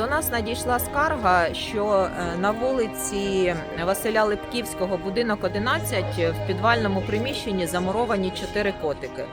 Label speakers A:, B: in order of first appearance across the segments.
A: До нас надійшла скарга, що е, на вулиці Василя Липківського, будинок 11, в підвальному приміщенні замуровані чотири котики.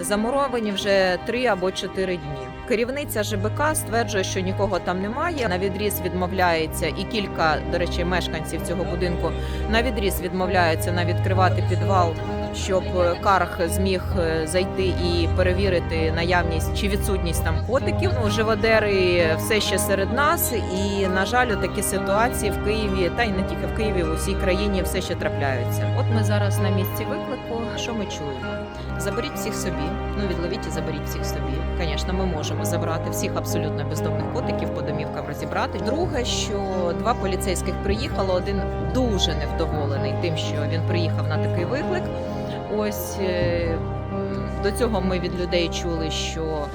A: Замуровані вже три або чотири дні. Керівниця ЖБК стверджує, що нікого там немає. На відріз відмовляється, і кілька, до речі, мешканців цього будинку на відріз відмовляються на відкривати підвал, щоб е, Карх зміг е, зайти і перевірити наявність чи відсутність там котиків. Ну, живодери все ще серед нас, і на жаль, такі ситуації в Києві, та й не тільки в Києві, у всій країні все ще трапляються. От ми зараз на місці виклику. Що ми чуємо? Заберіть всіх собі. Ну відловіть і заберіть всіх собі. Звісно, ми можемо забрати всіх абсолютно бездомних котиків по домівкам розібрати. Друге, що два поліцейських приїхало. Один дуже невдоволений тим, що він приїхав на такий виклик. Ось е, до цього ми від людей чули, що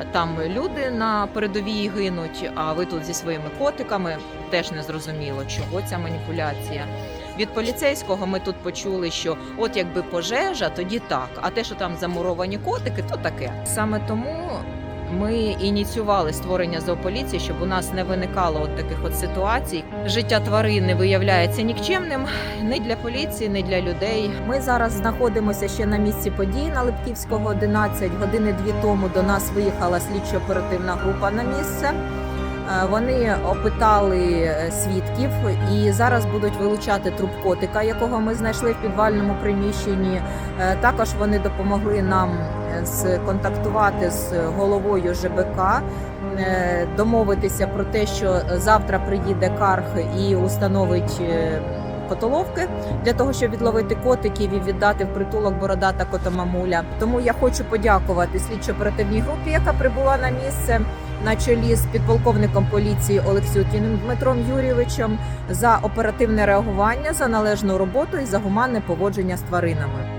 A: е, там люди на передовій гинуть, а ви тут зі своїми котиками. Теж не зрозуміло, чого ця маніпуляція. Від поліцейського ми тут почули, що от якби пожежа, тоді так. А те, що там замуровані котики, то таке. Саме тому ми ініціювали створення зоополіції, щоб у нас не виникало от таких от ситуацій. Життя тварини виявляється нікчемним не для поліції, не для людей. Ми зараз знаходимося ще на місці подій на Липківського 11. Години дві тому до нас виїхала слідчо-оперативна група на місце. Е, Вони опитали е, свідків і зараз будуть вилучати труп котика, якого ми знайшли в підвальному приміщенні. Е, Також вони допомогли нам сконтактувати з головою ЖБК, домовитися про те, що завтра приїде Карх і установить. Котоловки для того, щоб відловити котиків і віддати в притулок бородата котомамуля. Тому я хочу подякувати слідчо-оперативній групі, яка прибула на місце на чолі з підполковником поліції Олексютіним Дмитром Юрійовичем за оперативне реагування, за належну роботу і за гуманне поводження з тваринами.